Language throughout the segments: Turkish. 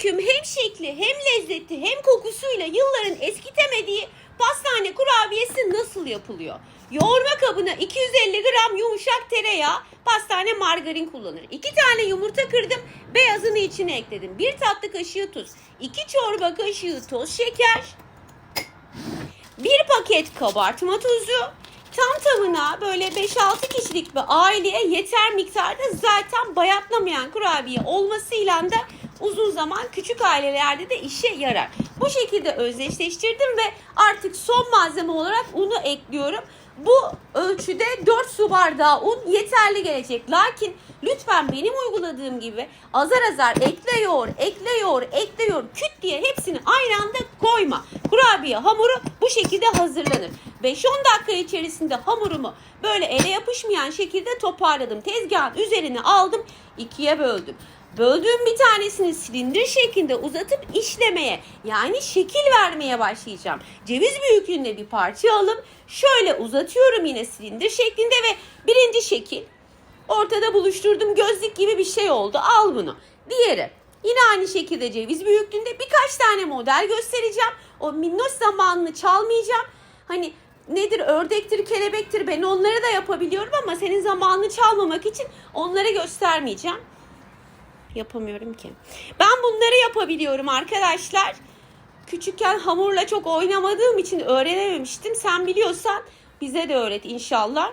Selamünaleyküm. Hem şekli hem lezzeti hem kokusuyla yılların eskitemediği pastane kurabiyesi nasıl yapılıyor? Yoğurma kabına 250 gram yumuşak tereyağı, pastane margarin kullanır. 2 tane yumurta kırdım, beyazını içine ekledim. 1 tatlı kaşığı tuz, 2 çorba kaşığı toz şeker, 1 paket kabartma tuzu, tam tamına böyle 5-6 kişilik bir aileye yeter miktarda zaten bayatlamayan kurabiye olmasıyla da uzun zaman küçük ailelerde de işe yarar. Bu şekilde özdeşleştirdim ve artık son malzeme olarak unu ekliyorum. Bu ölçüde 4 su bardağı un yeterli gelecek. Lakin lütfen benim uyguladığım gibi azar azar ekle yoğur, ekle yoğur, ekle yoğur, küt diye hepsini aynı anda koyma. Kurabiye hamuru bu şekilde hazırlanır. 5-10 dakika içerisinde hamurumu böyle ele yapışmayan şekilde toparladım. Tezgahın üzerine aldım, ikiye böldüm. Böldüğüm bir tanesini silindir şeklinde uzatıp işlemeye yani şekil vermeye başlayacağım. Ceviz büyüklüğünde bir parça alıp şöyle uzatıyorum yine silindir şeklinde ve birinci şekil ortada buluşturdum gözlük gibi bir şey oldu. Al bunu. Diğeri yine aynı şekilde ceviz büyüklüğünde birkaç tane model göstereceğim. O minnoş zamanını çalmayacağım. Hani nedir ördektir kelebektir ben onları da yapabiliyorum ama senin zamanını çalmamak için onları göstermeyeceğim yapamıyorum ki. Ben bunları yapabiliyorum arkadaşlar. Küçükken hamurla çok oynamadığım için öğrenememiştim. Sen biliyorsan bize de öğret inşallah.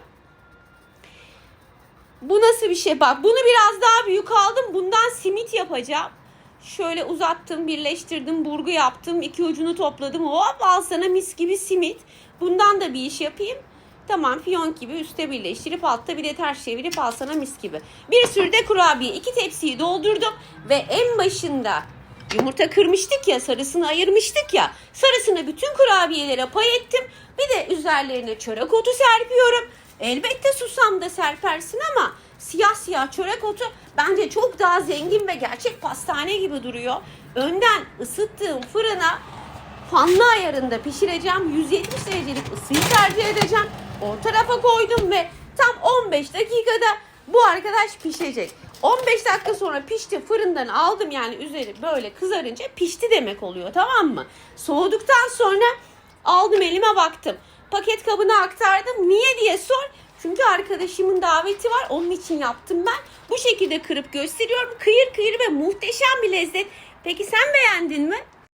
Bu nasıl bir şey? Bak bunu biraz daha büyük aldım. Bundan simit yapacağım. Şöyle uzattım, birleştirdim, burgu yaptım. iki ucunu topladım. Hop al sana mis gibi simit. Bundan da bir iş yapayım. Tamam fiyonk gibi üste birleştirip altta bir de ters çevirip al sana mis gibi. Bir sürü de kurabiye. iki tepsiyi doldurdum. Ve en başında yumurta kırmıştık ya sarısını ayırmıştık ya. Sarısını bütün kurabiyelere pay ettim. Bir de üzerlerine çörek otu serpiyorum. Elbette susam da serpersin ama siyah siyah çörek otu bence çok daha zengin ve gerçek pastane gibi duruyor. Önden ısıttığım fırına fanlı ayarında pişireceğim. 170 derecelik ısıyı tercih edeceğim. O tarafa koydum ve tam 15 dakikada bu arkadaş pişecek. 15 dakika sonra pişti fırından aldım yani üzeri böyle kızarınca pişti demek oluyor tamam mı? Soğuduktan sonra aldım elime baktım. Paket kabına aktardım. Niye diye sor. Çünkü arkadaşımın daveti var. Onun için yaptım ben. Bu şekilde kırıp gösteriyorum. Kıyır kıyır ve muhteşem bir lezzet. Peki sen beğendin mi?